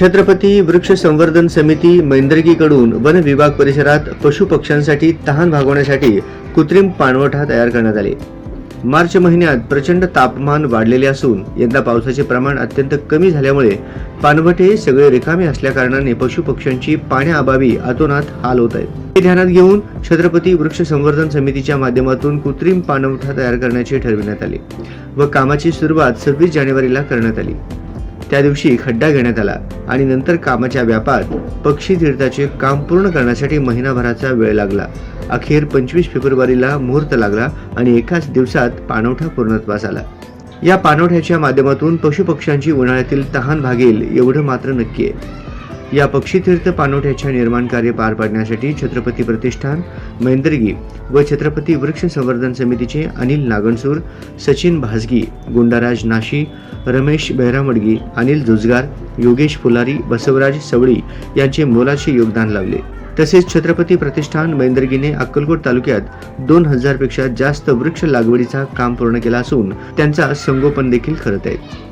छत्रपती वृक्ष संवर्धन समिती मैंदर्गीकडून वन विभाग परिसरात पशु पक्ष्यांसाठी तहान भागवण्यासाठी कृत्रिम पाणवठा तयार करण्यात आले. मार्च महिन्यात प्रचंड तापमान वाढलेले असून यंदा पावसाचे प्रमाण अत्यंत कमी झाल्यामुळे पाणवठे सगळे रिकामे असल्याकारणाने पशुपक्ष्यांची पाण्याअभावी अतोनात हाल होत आहेत. हे ध्यानात घेऊन छत्रपती वृक्ष संवर्धन समितीच्या माध्यमातून कृत्रिम पाणवठा तयार करण्याचे ठरविण्यात आले व कामाची सुरुवात सव्वीस जानेवारीला करण्यात आली. त्या दिवशी खड्डा घेण्यात आला आणि नंतर कामाच्या व्यापात पक्षी तीर्थाचे काम पूर्ण करण्यासाठी महिनाभराचा वेळ लागला. अखेर पंचवीस फेब्रुवारीला मुहूर्त लागला आणि एकाच दिवसात पाणवठा पूर्णत्वास आला. या पाणवठ्याच्या माध्यमातून पशुपक्ष्यांची उन्हाळ्यातील तहान भागेल एवढं मात्र नक्की आहे. या पक्षीतीर्थ पाणवठ्याच्या निर्माण कार्य पार पाडण्यासाठी छत्रपती प्रतिष्ठान मैंदर्गी व छत्रपती वृक्ष संवर्धन समितीचे अनिल नागणसूर सचिन भासगी गुंडाराज नाशी रमेश बैरामडगी अनिल जुजगार योगेश फुलारी बसवराज सवळी यांचे मोलाचे योगदान लावले तसेच छत्रपती प्रतिष्ठान मैंदर्गीने अक्कलकोट तालुक्यात दोन हजारपेक्षा जास्त वृक्ष लागवडीचा काम पूर्ण केला असून त्यांचा संगोपन देखील करत आहेत.